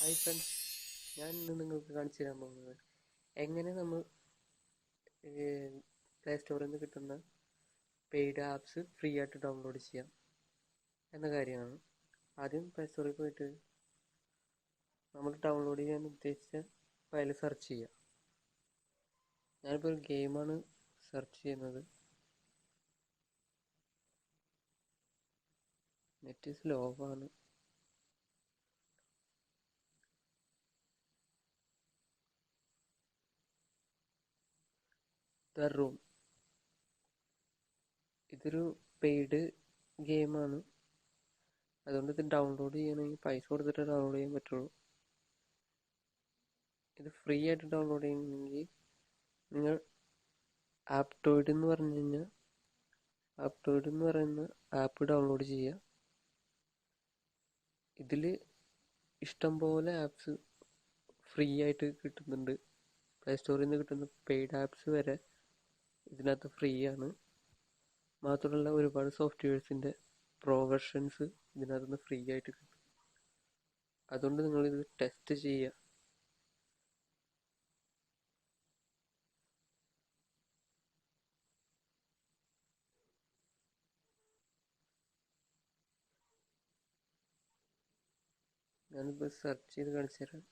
Hi friends ഞാൻ ഇന്ന് നിങ്ങൾക്ക് കാണിച്ചു തരാൻ പോകുന്നത് എങ്ങനെ നമ്മൾ പ്ലേ സ്റ്റോറിൽ നിന്ന് കിട്ടുന്ന പെയ്ഡ് ആപ്സ് ഫ്രീ ആയിട്ട് ഡൗൺലോഡ് ചെയ്യാം എന്ന കാര്യമാണ്. ആദ്യം പ്ലേ സ്റ്റോറിൽ പോയിട്ട് നമ്മൾ ഡൗൺലോഡ് ചെയ്യാൻ ഉദ്ദേശിച്ച ഫയൽ സെർച്ച് ചെയ്യാം. ഞാനിപ്പോൾ ഒരു ഗെയിമാണ് സെർച്ച് ചെയ്യുന്നത്. നെറ്റ് സ്ലോ ആണ് ദ റൂം ഇതൊരു പെയ്ഡ് ഗെയിമാണ് അതുകൊണ്ട് ഇത് ഡൗൺലോഡ് ചെയ്യണമെങ്കിൽ പൈസ കൊടുത്തിട്ട് ഡൗൺലോഡ് ചെയ്യാൻ പറ്റുള്ളൂ. ഇത് ഫ്രീ ആയിട്ട് ഡൗൺലോഡ് ചെയ്യണമെങ്കിൽ നിങ്ങൾ ആപ്റ്റോയിഡ് എന്ന് പറഞ്ഞു കഴിഞ്ഞാൽ ആപ്റ്റോയിഡ് എന്ന് പറയുന്ന ആപ്പ് ഡൗൺലോഡ് ചെയ്യുക. ഇതിൽ ഇഷ്ടംപോലെ ആപ്സ് ഫ്രീ ആയിട്ട് കിട്ടുന്നുണ്ട്. പ്ലേ സ്റ്റോറിൽ നിന്ന് കിട്ടുന്ന പെയ്ഡ് ആപ്സ് വരെ ഇതിനകത്ത് ഫ്രീ ആണ് മാത്രമല്ല ഒരുപാട് സോഫ്റ്റ്വെയർസിന്റെ പ്രോ വെർഷൻസ് ഇതിനകത്ത് നിന്ന് ഫ്രീ ആയിട്ട് കിട്ടും. അതുകൊണ്ട് നിങ്ങളിത് ടെസ്റ്റ് ചെയ്യുക. ഞാനിപ്പോൾ സെർച്ച് ചെയ്ത് കാണിച്ചു തരാം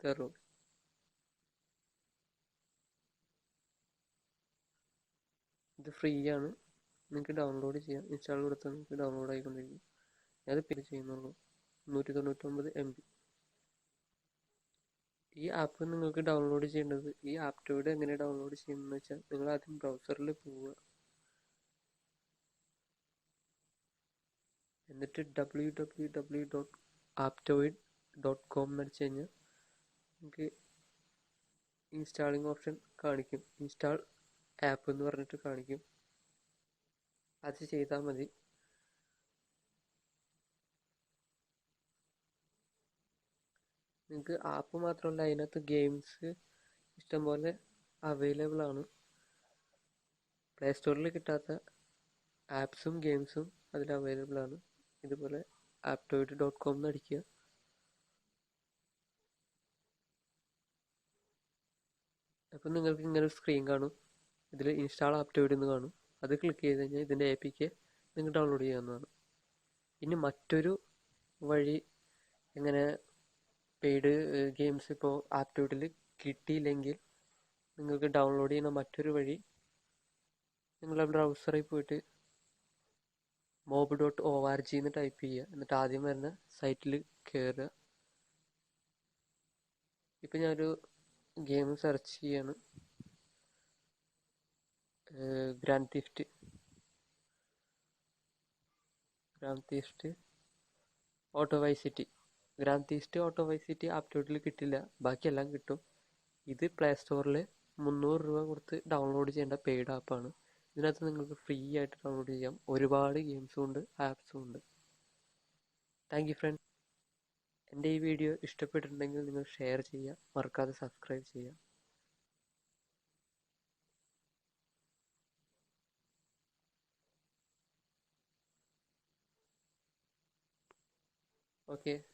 തരും ഇത് ഫ്രീ ആണ് നിങ്ങൾക്ക് ഡൗൺലോഡ് ചെയ്യാം. ഇൻസ്റ്റാൾ കൊടുത്താൽ നിങ്ങൾക്ക് ഡൗൺലോഡ് ആയിക്കൊണ്ടിരിക്കും. ഞാനത് പിന്നെ ചെയ്യുന്നുള്ളൂ. നൂറ്റി തൊണ്ണൂറ്റൊമ്പത് എം ബി ഈ ആപ്പ് നിങ്ങൾക്ക് ഡൗൺലോഡ് ചെയ്യേണ്ടത് ഈ ആപ്റ്റോയിഡ് എങ്ങനെ ഡൗൺലോഡ് ചെയ്യുന്നതെന്ന് വെച്ചാൽ നിങ്ങൾ ആദ്യം ബ്രൗസറിൽ പോവുക. എന്നിട്ട് W W W dot Aptoide dot com എന്ന് അടിച്ചു കഴിഞ്ഞാൽ നിങ്ങൾക്ക് ഇൻസ്റ്റാളിങ് ഓപ്ഷൻ കാണിക്കും. ഇൻസ്റ്റാൾ ആപ്പ് എന്ന് പറഞ്ഞിട്ട് കാണിക്കും. അത് ചെയ്താൽ മതി. നിങ്ങൾക്ക് ആപ്പ് മാത്രമല്ല അതിനകത്ത് ഗെയിംസ് ഇഷ്ടംപോലെ അവൈലബിൾ ആണ്. പ്ലേ സ്റ്റോറിൽ കിട്ടാത്ത ആപ്സും ഗെയിംസും അതിൽ അവൈലബിൾ ആണ്. ഇതുപോലെ ആപ്റ്റോയിഡ് ഡോട്ട് കോം എന്ന് അടിക്കുക. അപ്പം നിങ്ങൾക്ക് ഇങ്ങനെ സ്ക്രീൻ കാണും. ഇതിൽ ഇൻസ്റ്റാൾ ആപ്റ്റോയിഡ് എന്ന് കാണും. അത് ക്ലിക്ക് ചെയ്ത് കഴിഞ്ഞാൽ ഇതിന്റെ എ പി കെ നിങ്ങൾക്ക് ഡൗൺലോഡ് ചെയ്യാവുന്നതാണ്. ഇനി മറ്റൊരു വഴി എങ്ങനെ പെയ്ഡ് ഗെയിംസ് ഇപ്പോൾ ആപ്റ്റോയിഡിൽ കിട്ടിയില്ലെങ്കിൽ നിങ്ങൾക്ക് ഡൗൺലോഡ് ചെയ്യുന്ന മറ്റൊരു വഴി നിങ്ങളുടെ ബ്രൗസറിൽ പോയിട്ട് mob dot O R G എന്ന് ടൈപ്പ് ചെയ്യുക. എന്നിട്ട് ആദ്യം വരുന്ന സൈറ്റിൽ കയറുക ഇപ്പം ഞാനൊരു ഗെയിം സെർച്ച് ചെയ്യാണ്. Grand theft grand theft auto vice city grand theft auto vice city ആപ്റ്റോട്ടിൽ കിട്ടില്ല. ബാക്കിയെല്ലാം കിട്ടും. ഇത് പ്ലേ സ്റ്റോറിൽ മുന്നൂറ് രൂപ കൊടുത്ത് ഡൗൺലോഡ് ചെയ്യേണ്ട പെയ്ഡ് ആപ്പാണ് ഇതിനകത്ത് നിങ്ങൾക്ക് ഫ്രീ ആയിട്ട് ഡൗൺലോഡ് ചെയ്യാം. ഒരുപാട് ഗെയിംസും ഉണ്ട് ആപ്സും ഉണ്ട്. താങ്ക് യു ഫ്രണ്ട് എന്റെ ഈ വീഡിയോ ഇഷ്ടപ്പെട്ടിട്ടുണ്ടെങ്കിൽ നിങ്ങൾ ഷെയർ ചെയ്യുക. മറക്കാതെ സബ്സ്ക്രൈബ് ചെയ്യുക. Okay.